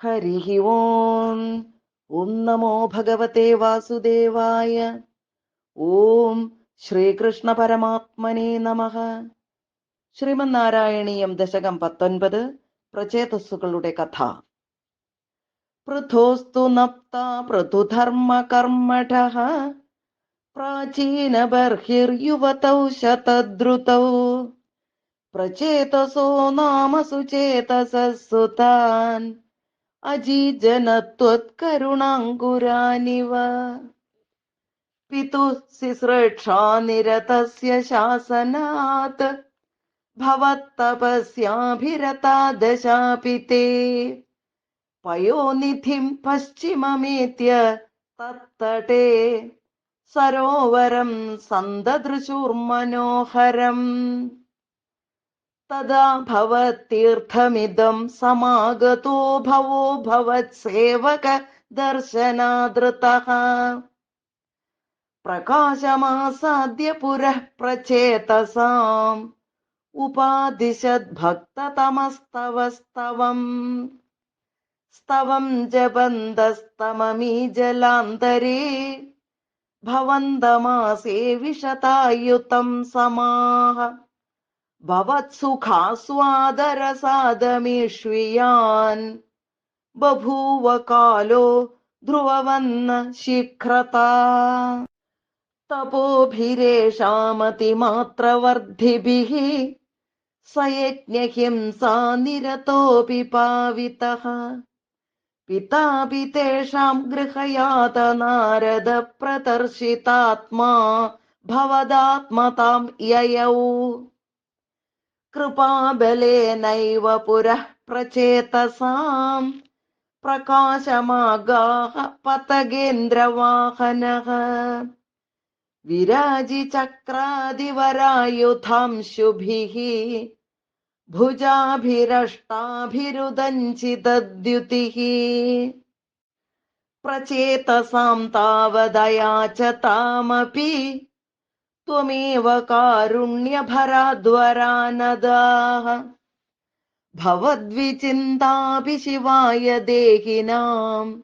हरिः ओम् ॐ नमो भगवते वासुदेवाय ഓം ശ്രീകൃഷ്ണ പരമാത്മനെ നമഃ ശ്രീമന്നാരായണീയം ദശകം പത്തൊൻപത് പ്രചേതസ്സുകളുടെ കഥ പൃഥോസ്തു നപ്ത പൃഥുധർമ്മ കർമ്മഠ പ്രാചീന ബർഹിർയുവതൗ ശതദ്രുതൗ പ്രചേതസോ നാമ സുചേതസസുതാൻ अजीजनत्वत्करुणाङ्कुरानिव पितुः सिसृक्षानिरतस्य शासनात् भवत्तपस्याभिरता दशापि ते पयोनिधिं पश्चिममेत्य तत्तटे सरोवरं सन्ददृशुर्मनोहरम् तदा भवतीर्थमिदं समागतो भवो भवत्सेवक दर्शनादृतः प्रकाशमासाद्य पुरः प्रचेतसाम् उपादिशद्भक्ततमस्तव स्तवम् स्तवं जपन्तस्तममी जलान्तरे भवन्तमासे विशतायुतं समाः भवत्सुखास्वादरसादमीष्वियान् बभूव कालो ध्रुववन्न शीघ्रता तपोभिरेषामतिमात्रवर्धिभिः स यज्ञहिंसा निरतोऽपि पावितः पितापि तेषां गृहयात नारद प्रदर्शितात्मा भवदात्मतां ययौ कृपाबलेनैव पुरः प्रचेतसाम् प्रकाशमागाः पतगेन्द्रवाहनः विराजिचक्रादिवरायुधांशुभिः भुजाभिरष्टाभिरुदञ्चितद्युतिः प्रचेतसां तावदया च तामपि त्वमेव कारुण्यभराद्वरानदाः। भवद्विचिन्तापि शिवाय देहिनाम्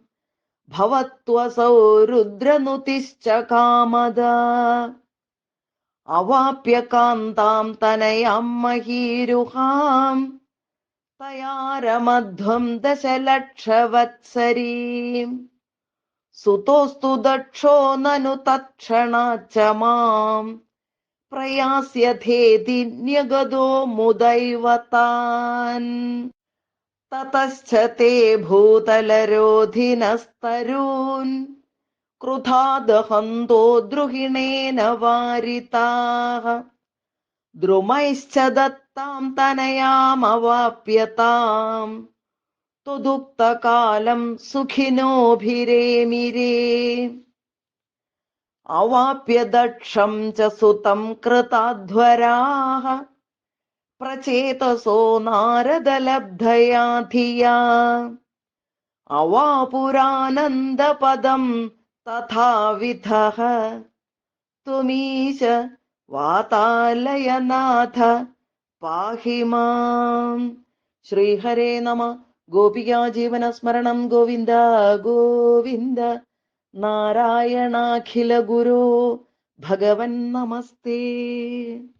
भवत्वसौ रुद्रनुतिश्च कामदा। अवाप्य कान्तां तनयां महीरुहाम् तया रमध्वं दशलक्षवत्सरीम् സുതോസ്തു ദക്ഷോ നനു തക്ഷണാച്ച മാം. പ്രയാസ്യഥേതിന്യഗതോ മുദൈവതാൻ. തതശ്ച തേ ഭൂതലരോധിനസ്തരൂൻ. ക്രുധാദഹന്തോ ദ്രുഹിണേന വാരിതാഹ ദ്രുമൈശ്ച ദത്താം തനയാമവാപ്യതാം. दत्तां तुदुक्तकालं सुखिनोभिरेमिरे। अवाप्य दक्षं च सुतं कृताध्वराः, प्रचेतसो नारदलब्धया धिया। अवापुरानन्दपदं तथाविधः त्वमीश वातालयनाथ पाहि माम्। श्रीहरे नम। ഗോപികാ ജീവനസ്മരണം ഗോവിന്ദ ഗോവിന്ദ. നാരായണാഖില ഗുരു ഭഗവൻ നമസ്തേ.